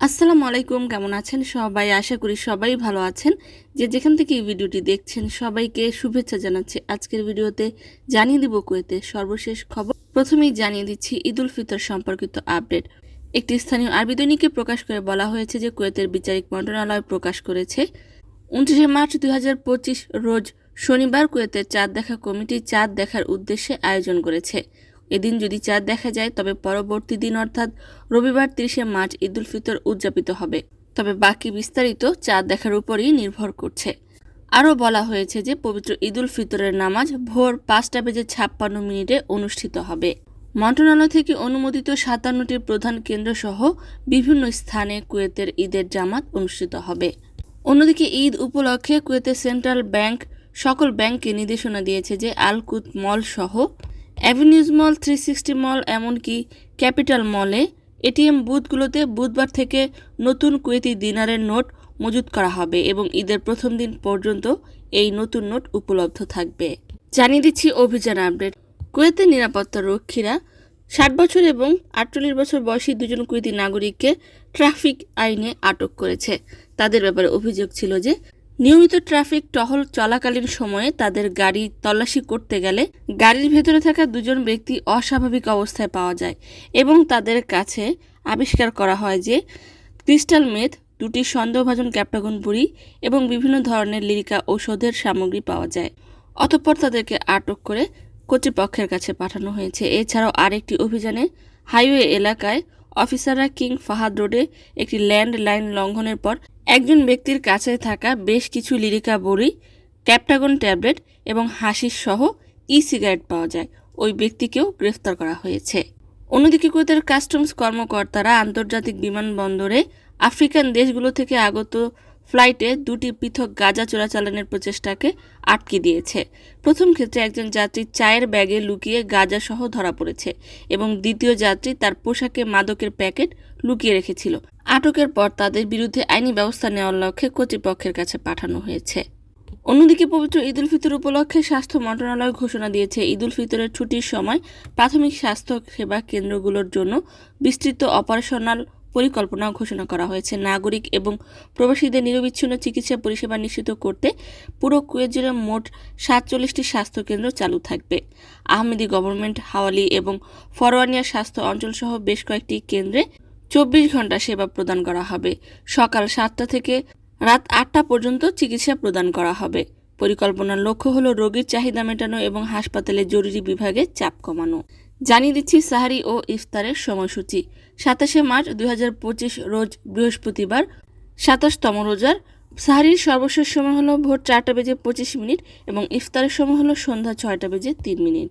আসসালামু আলাইকুম, কেমন আছেন সবাই? আশা করি সবাই ভালো আছেন। যে যেখান থেকে এই ভিডিওটি দেখছেন, সবাইকে শুভেচ্ছা জানাচ্ছি। আজকের ভিডিওতে জানিয়ে দিব কুয়েতে সর্বশেষ খবর। প্রথমেই জানিয়ে দিচ্ছি ঈদ উল ফিতর সম্পর্কিত আপডেট। একটি স্থানীয় আরবি প্রকাশ করে বলা হয়েছে যে কুয়েতের বিচারিক মন্ত্রণালয় প্রকাশ করেছে, উনত্রিশে মার্চ দুই হাজার পঁচিশ রোজ শনিবার কুয়েতের চাঁদ দেখা কমিটি চাঁদ দেখার উদ্দেশ্যে আয়োজন করেছে। এদিন যদি চাঁদ দেখা যায়, তবে পরবর্তী দিন অর্থাৎ রবিবার তিরিশে মার্চ ঈদুল ফিতর উদযাপিত হবে। তবে বাকি বিস্তারিত চাঁদ দেখার উপরই নির্ভর করছে। আরও বলা হয়েছে যে, পবিত্র ঈদুল ফিতরের নামাজ ভোর পাঁচটা বেজে ছাপ্পান্ন মিনিটে অনুষ্ঠিত হবে। মন্ত্রণালয় থেকে অনুমোদিত সাতান্নটি প্রধান কেন্দ্র সহ বিভিন্ন স্থানে কুয়েতের ঈদের জামাত অনুষ্ঠিত হবে। অন্যদিকে ঈদ উপলক্ষে কুয়েতের সেন্ট্রাল ব্যাংক সকল ব্যাংককে নির্দেশনা দিয়েছে যে, আলকুত মল সহ avenues mall three sixty mall এমনকি ক্যাপিটাল মলে এটিএম বুথগুলোতে বুধবার থেকে নতুন কুয়েতি দিনারের নোট মজুত করা হবে এবং ঈদের প্রথম দিন পর্যন্ত এই নতুন নোট উপলব্ধ থাকবে। জানিয়ে দিচ্ছি অভিযান আপডেট। কুয়েতের নিরাপত্তা রক্ষীরা ষাট বছর এবং আটচল্লিশ বছর বয়সী দুজন কুয়েতি নাগরিককে ট্রাফিক আইনে আটক করেছে। তাদের ব্যাপারে অভিযোগ ছিল যে নিয়মিত ট্রাফিক টহল চলাকালীন সময়ে তাদের গাড়ি তল্লাশি করতে গেলে গাড়ির ভেতরে থাকা দুজন ব্যক্তি অস্বাভাবিক অবস্থায় পাওয়া যায় এবং তাদের কাছে আবিষ্কার করা হয় যে ক্রিস্টাল মেথ, দুটি সন্দেহভাজন ক্যাপ্টাগন বুড়ি এবং বিভিন্ন ধরনের লিরিকা ঔষধের সামগ্রী পাওয়া যায়। অতঃপর তাদেরকে আটক করে কর্তৃপক্ষের কাছে পাঠানো হয়েছে। এছাড়াও আরেকটি অভিযানে হাইওয়ে এলাকায় অফিসাররা কিং ফাহাদ রোডে একটি ল্যান্ড লাইন লঙ্ঘনের পর একজন ব্যক্তির কাছে থাকা বেশ কিছু লিরিকা বড়ি, ক্যাপটাগন ট্যাবলেট এবং হাসির সহ ই সিগারেট পাওয়া যায়। ওই ব্যক্তিকেও গ্রেফতার করা হয়েছে। অন্যদিকে কুয়েতের কাস্টমস কর্মকর্তারা আন্তর্জাতিক বিমানবন্দরে আফ্রিকান দেশগুলো থেকে আগত ফ্লাইটে দুটি পৃথক গাঁজা চোরাচালানের প্রচেষ্টাকে আটকে দিয়েছে। প্রথম ক্ষেত্রে একজন যাত্রী চায়ের ব্যাগে লুকিয়ে গাঁজা সহ ধরা পড়েছে এবং দ্বিতীয় যাত্রী তার পোশাকে মাদকের প্যাকেট লুকিয়ে রেখেছিল। আটকের পর তাদের বিরুদ্ধে আইনি ব্যবস্থা নেওয়ার লক্ষ্যে কর্তৃপক্ষের কাছে পাঠানো হয়েছে। অন্যদিকে পবিত্র ঈদুল ফিতর উপলক্ষে স্বাস্থ্য মন্ত্রণালয় ঘোষণা দিয়েছে ঈদুল ফিতরের ছুটির সময় প্রাথমিক স্বাস্থ্য সেবা কেন্দ্রগুলোর জন্য বিস্তৃত অপারেশনাল পরিকল্পনা ঘোষণা করা হয়েছে। নাগরিক এবং প্রবাসীদের নিরবিচ্ছিন্ন চিকিৎসা পরিষেবা নিশ্চিত করতে পুরো কুয়েত জুড়ে মোট সাতচল্লিশটি স্বাস্থ্যকেন্দ্র চালু থাকবে। আহমেদি গভর্নমেন্ট, হাওয়ালি এবং ফরওয়ানিয়া স্বাস্থ্য অঞ্চলসহ বেশ কয়েকটি কেন্দ্রে চব্বিশ ঘণ্টা সেবা প্রদান করা হবে। সকাল সাতটা থেকে রাত আটটা পর্যন্ত চিকিৎসা প্রদান করা হবে। পরিকল্পনার লক্ষ্য হলো রোগীর চাহিদা মেটানো এবং হাসপাতালে জরুরি বিভাগে চাপ কমানো। জানিয়ে দিচ্ছি সাহারি ও ইফতারের সময়সূচি। সাতাশে মার্চ দুই হাজার পঁচিশ রোজ বৃহস্পতিবার, সাতাশতম রোজার। সাহারির সর্বশেষ সময় হলো ভোর চারটা বেজে পঁচিশ মিনিট এবং ইফতারের সময় হলো সন্ধ্যা ছয়টা বেজে তিন মিনিট।